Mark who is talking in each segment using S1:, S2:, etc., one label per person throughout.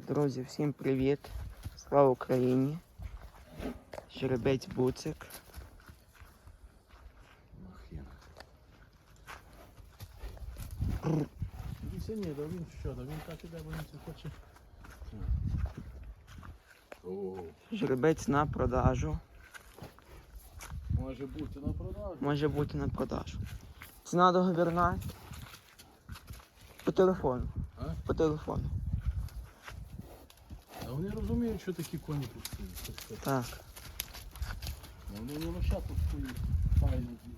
S1: Друзі, всім привіт! Слава Україні! Жеребець Буцик.
S2: Дійсно ні, да він що, да він так іде, бо він це хоче.
S1: Жеребець на продажу.
S2: може бути на продажу.
S1: Може бути на продажу. Ціна договірна. По телефону.
S2: А?
S1: По телефону.
S2: А вони розуміють, що такі коні. Це що?
S1: Так.
S2: А Вони не лише пустують. Файно дві.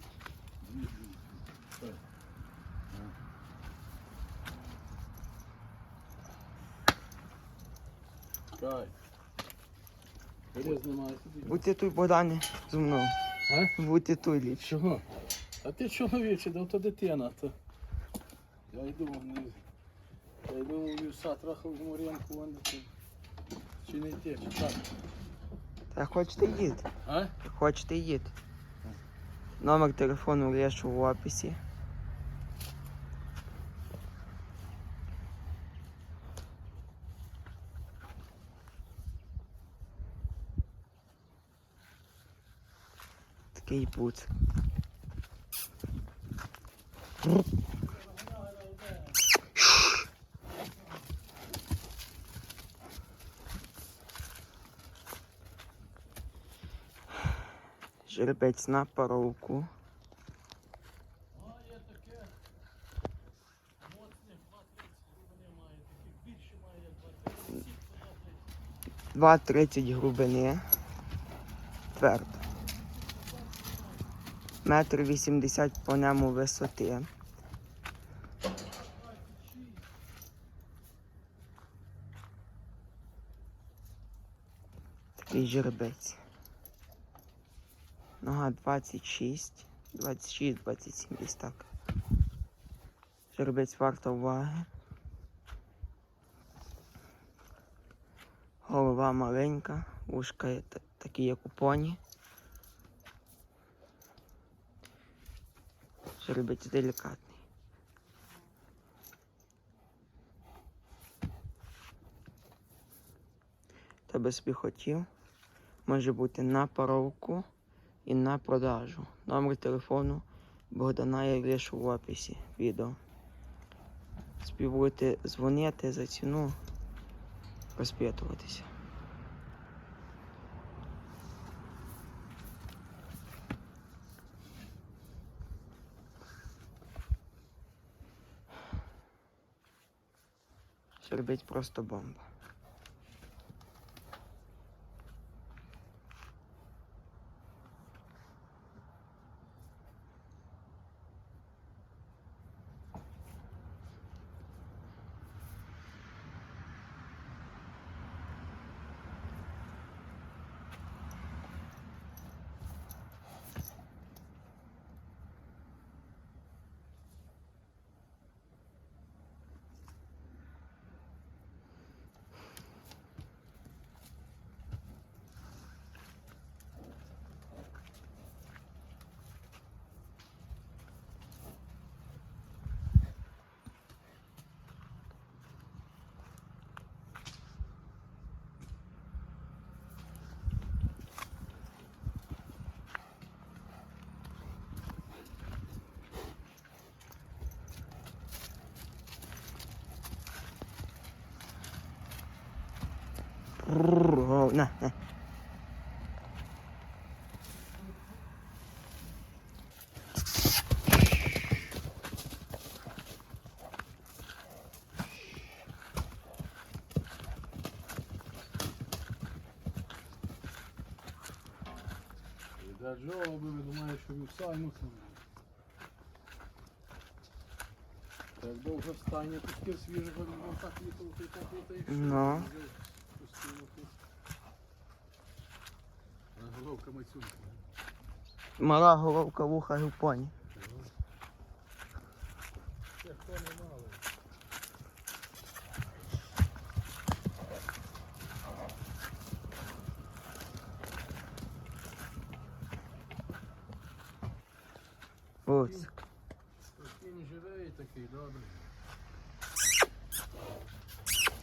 S2: Кай. Берез немає тобі.
S1: Будьте тут, Богдане, зі мною.
S2: А?
S1: Будьте тут ліпше.
S2: Чого? А ти чоловіче, да то дитина, то. Я йду вниз. Я йду в ліса, трохи в морянку, вон де ти. Чи не йти, чи так?
S1: Та хочете їдь.
S2: А?
S1: Хочете їдь. Номер телефону лишу в описі. Такий пуц.
S2: Більше має, як 2,30.
S1: 2,30 глибини. Твердо. Метр вісімдесят по ньому висоти. Такий жеребець. Нога 26, 26, 27 десь так. Жеребець варта уваги. Голова маленька, вушка є такі, як у поні. Жеребець делікатний. Тебе собі хотів. Може бути на паровку і на продажу. Номер телефону Богдана я лишу в описі відео. Співбудете дзвонити за ціну розпитуватися. Жеребець просто бомба. На, на.
S2: Іде джоби, ви думаєте, що вівса йому це. Так довго стане, пустив так літав, так літаєш.
S1: Ну.
S2: Головка мацюнка.
S1: Мала головка вуха і в поні.
S2: Це хто не мали.
S1: Ось.
S2: Він живий такий, добрий.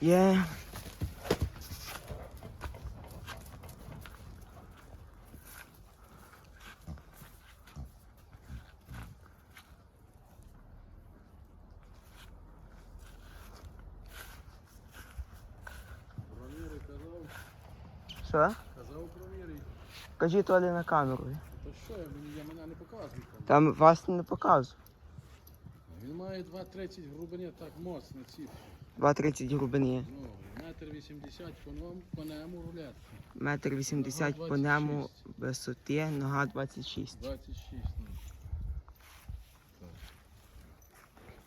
S1: Є. Що?
S2: Казав провірив.
S1: Кажіть Олі на камеру.
S2: То що, я мені я мене не показую. там.
S1: Вас не показую.
S2: Він має 2,30 глибини, так моцно ці.
S1: 2,30 глибини.
S2: Ну, метр 80 по ньому, по нему рулетки.
S1: Метр 80
S2: Нога
S1: по ньому
S2: 26.
S1: висоти, нога 26.
S2: 26. Ну. Так.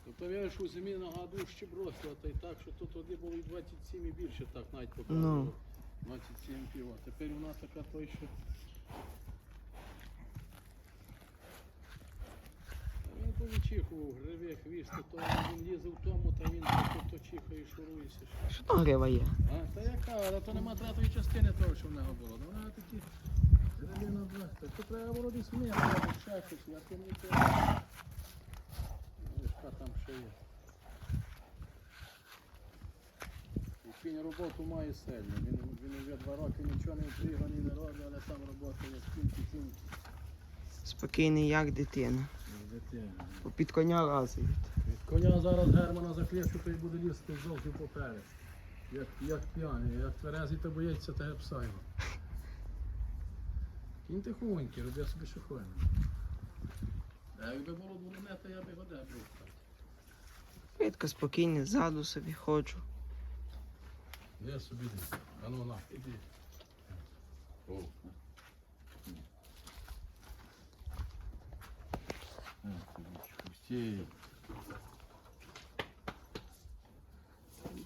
S2: Тобто видиш, у зимі нога дужче бросила, та й так, що тут тоді було і 27 і більше, так навіть показувало.
S1: Ну.
S2: 27 пів. А тепер вона така той, що. Та Він повічихував, гриве хвіст, то він лізе в тому, та він то, чихає, шурується.
S1: Що там грива є?
S2: А, та яка, але то нема третої частини того, що в нього було. Ну, вона такі гривина бласта. То треба було десь мені, або ще щось, я те. Ну, там ще є. І Кінь роботу має сильно. Він, він вже два роки нічого не впрігав, не робить, але сам робота як кінь, кінь.
S1: Спокійний, як дитина. Дитина. Під коня разить.
S2: Від коня зараз Германа закличу, то й буде лізти зовсім поперед. Як, як п'яний, як тверезий, то боїться того пса його. Кінь тихонький, роби собі що хоче. А якби було дурне, то я б його де був.
S1: Рідко спокійний, ззаду собі ходжу.
S2: Я собі йди. А ну на, іди. О. Пустій.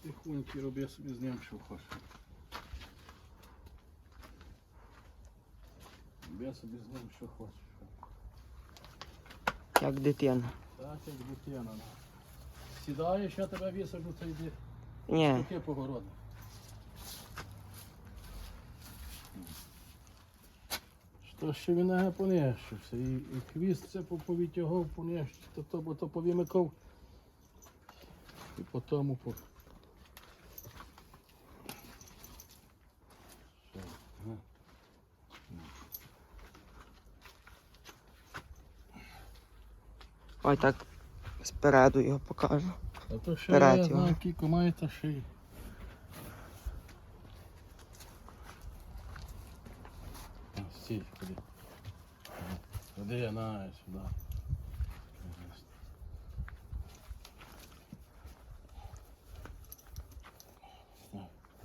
S2: Тихонький, роби собі з ним що хочеш. Роби собі з ним що хочеш.
S1: Як дитина.
S2: Так, як дитина. Сідаєш, я тебе висаджу, то йди.
S1: Ні,
S2: Таке погороди. Що ще він не понищився. І, і хвіст це по- повитягав, понищився, то, то, бо то повимикав. І по тому по.
S1: Ой так спереду його покажу.
S2: А то ще
S1: Вперед
S2: я
S1: його.
S2: знаю, кілько має та шиї. А, Стій, ходи. Ходи, на, сюди.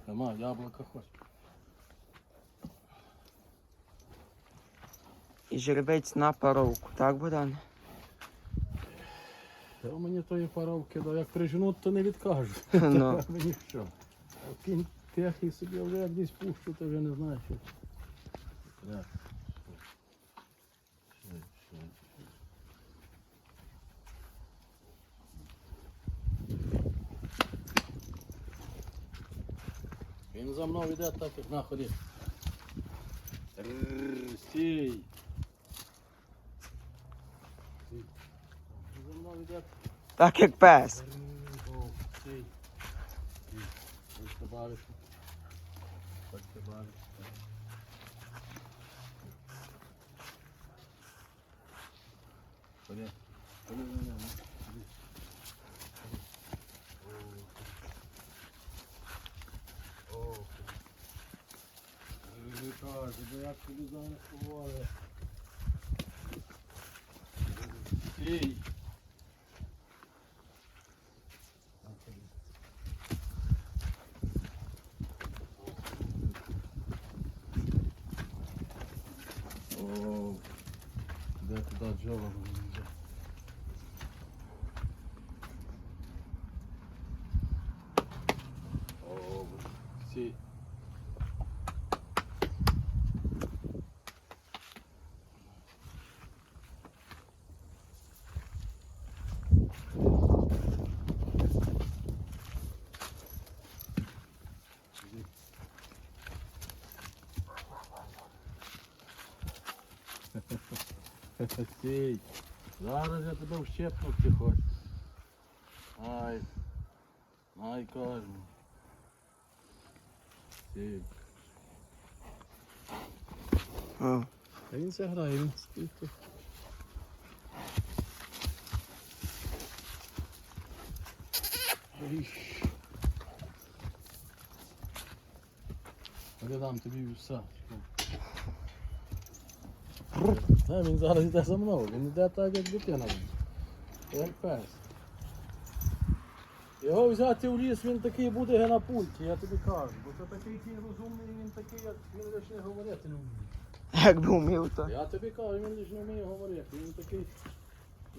S2: Ага. На, хоч.
S1: І жеребець на паровку, так, Богдан?
S2: Та мені тої паровки, да, як приженуть, то не відкажуть.
S1: Ну.
S2: Мені що? А кінь тихий собі вже як десь пущу, то вже не знаю, що. Так. Що, що, що. Він за мною йде так, як на ході. Стій. За мною йде
S1: Так як пес.
S2: Стій. Стій. Ось ти бавиш. Ось ти бавиш. Ходи. Ходи, ходи, ходи. Ходи. О. О. Ой, каже, бо як тобі зараз говорить. Стій. О, де туди джола вже. О, всі. Стій. Зараз я тебе вщепнути хочу. Ай. Ай, кажу.
S1: О,
S2: А він це грає, він стоїть Я дам тобі вівса. Та, він зараз йде за мною, він йде так, як дитина. Як пес. Його взяти в ліс, він такий буде на пульті, я тобі кажу. Бо це такий кінь розумний, він такий, як він лише не говорити не вміє.
S1: Якби вмів, то.
S2: Я тобі кажу, він лише не вміє говорити, він такий,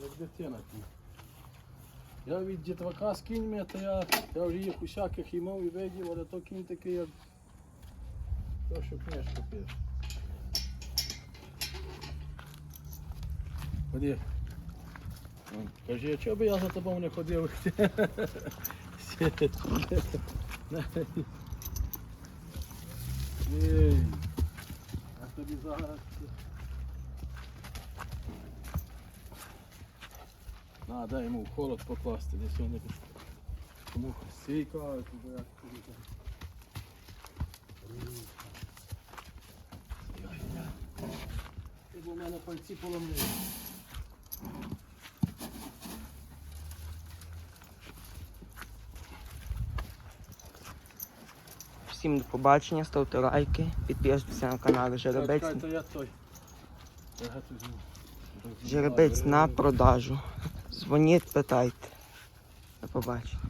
S2: як дитина кінь. Я від дітвака з кіньми, то я, я вже їх усяких імов і видів, але то кінь такий, як то, що книжка пише. Ходи. Кажи, чого би я за тобою не ходив? Ей, а тобі зараз. На, дай йому в холод покласти, десь вони тому стійкають, бо як тобі там. Ти бо в мене пальці поломили.
S1: Всім до побачення, ставте лайки, підписуйтесь на канал Жеребець. Жеребець на продажу. Дзвоніть, питайте. До побачення.